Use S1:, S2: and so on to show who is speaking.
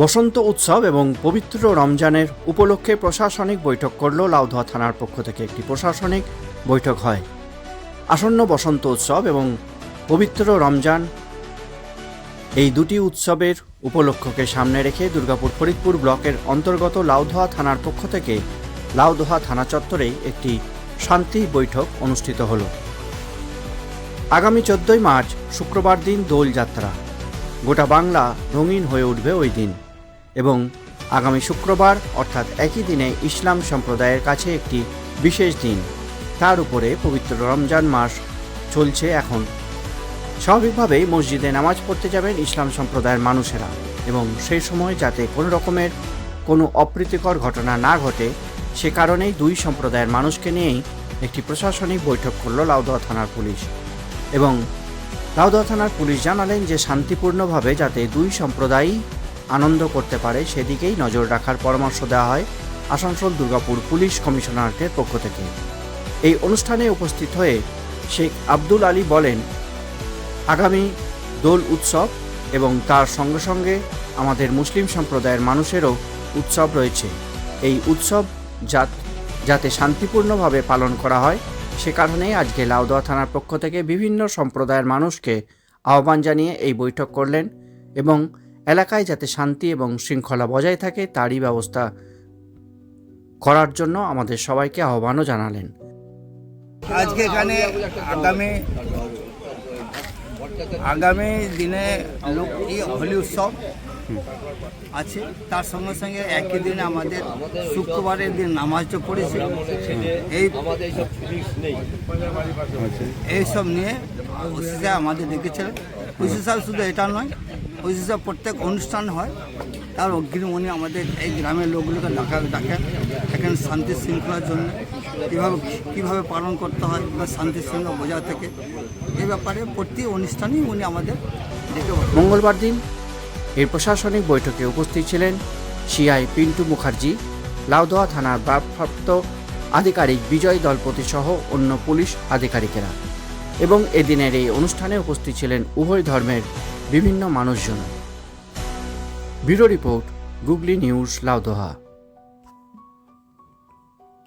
S1: বসন্ত উৎসব এবং পবিত্র রমজানের উপলক্ষে প্রশাসনিক বৈঠক করল লাউদোয়া থানার পক্ষ থেকে একটি প্রশাসনিক বৈঠক হয়। আসন্ন বসন্ত উৎসব এবং পবিত্র রমজান এই দুটি উৎসবের উপলক্ষকে সামনে রেখে দুর্গাপুর ফরিদপুর ব্লকের অন্তর্গত লাউদোয়া থানার পক্ষ থেকে লাউদোহা থানা চত্বরেই একটি শান্তি বৈঠক অনুষ্ঠিত হল। আগামী চোদ্দই মার্চ শুক্রবার দিন দোলযাত্রা গোটা বাংলা রঙিন হয়ে উঠবে ওই দিন। এবং আগামী শুক্রবার, অর্থাৎ একই দিনে, ইসলাম সম্প্রদায়ের কাছে একটি বিশেষ দিন। তার উপরে পবিত্র রমজান মাস চলছে এখন। স্বাভাবিকভাবেই মসজিদে নামাজ পড়তে যাবেন ইসলাম সম্প্রদায়ের মানুষেরা এবং সেই সময় যাতে কোনো রকমের কোনো অপ্রীতিকর ঘটনা না ঘটে, সে কারণেই দুই সম্প্রদায়ের মানুষকে নিয়েই একটি প্রশাসনিক বৈঠক করল লাউদোয়া থানার পুলিশ। এবং লাউদোয়া থানার পুলিশ জানালেন যে শান্তিপূর্ণভাবে যাতে দুই সম্প্রদায়ই আনন্দ করতে পারে, সেদিকেই নজর রাখার পরামর্শ দেওয়া হয় আসানসোল দুর্গাপুর পুলিশ কমিশনারেটের পক্ষ থেকে। এই অনুষ্ঠানে উপস্থিত হয়ে শেখ আব্দুল আলী বলেন, আগামী দোল উৎসব এবং তার সঙ্গে সঙ্গে আমাদের মুসলিম সম্প্রদায়ের মানুষেরও উৎসব রয়েছে। এই উৎসব যাত- যাতে শান্তিপূর্ণভাবে পালন করা হয়, সে কারণেই আজকে লাউদোয়া থানার পক্ষ থেকে বিভিন্ন সম্প্রদায়ের মানুষকে আহ্বান জানিয়ে এই বৈঠক করলেন এবং এলাকায় যাতে শান্তি এবং শৃঙ্খলা বজায় থাকে, তারই ব্যবস্থা করার জন্য আমাদের সবাইকে আহ্বানও জানালেন।
S2: আজকে এখানে আগামী আগামী দিনে হোলি উৎসব আছে, তার সঙ্গে সঙ্গে একই দিনে আমাদের শুক্রবারের দিন নামাজও পড়েছে, এই এইসব নিয়ে আমাদের ডেকেছিলেন। সাহেব শুধু এটা নয় সাহেব প্রত্যেক অনুষ্ঠান হয়, তার অগ্রিমণি আমাদের এই গ্রামের লোকগুলোকে ডাকা ডাকেন এখানে শান্তি শৃঙ্খলার জন্য কীভাবে কীভাবে পালন করতে হয়, বা শান্তি শৃঙ্খলা বজায় থেকে। এই ব্যাপারে প্রতি অনুষ্ঠানেই উনি আমাদের ডেকে
S1: মঙ্গলবার দিন এই প্রশাসনিক বৈঠকে উপস্থিত ছিলেন সিআই পিন্টু মুখার্জি, লাউদোয়া থানার ভারপ্রাপ্ত আধিকারিক বিজয় দলপতি সহ অন্য পুলিশ আধিকারিকেরা। এবং এদিনের এই অনুষ্ঠানে উপস্থিত ছিলেন উভয় ধর্মের বিভিন্ন মানুষজন। Bureau report, Googly news, Laudoha.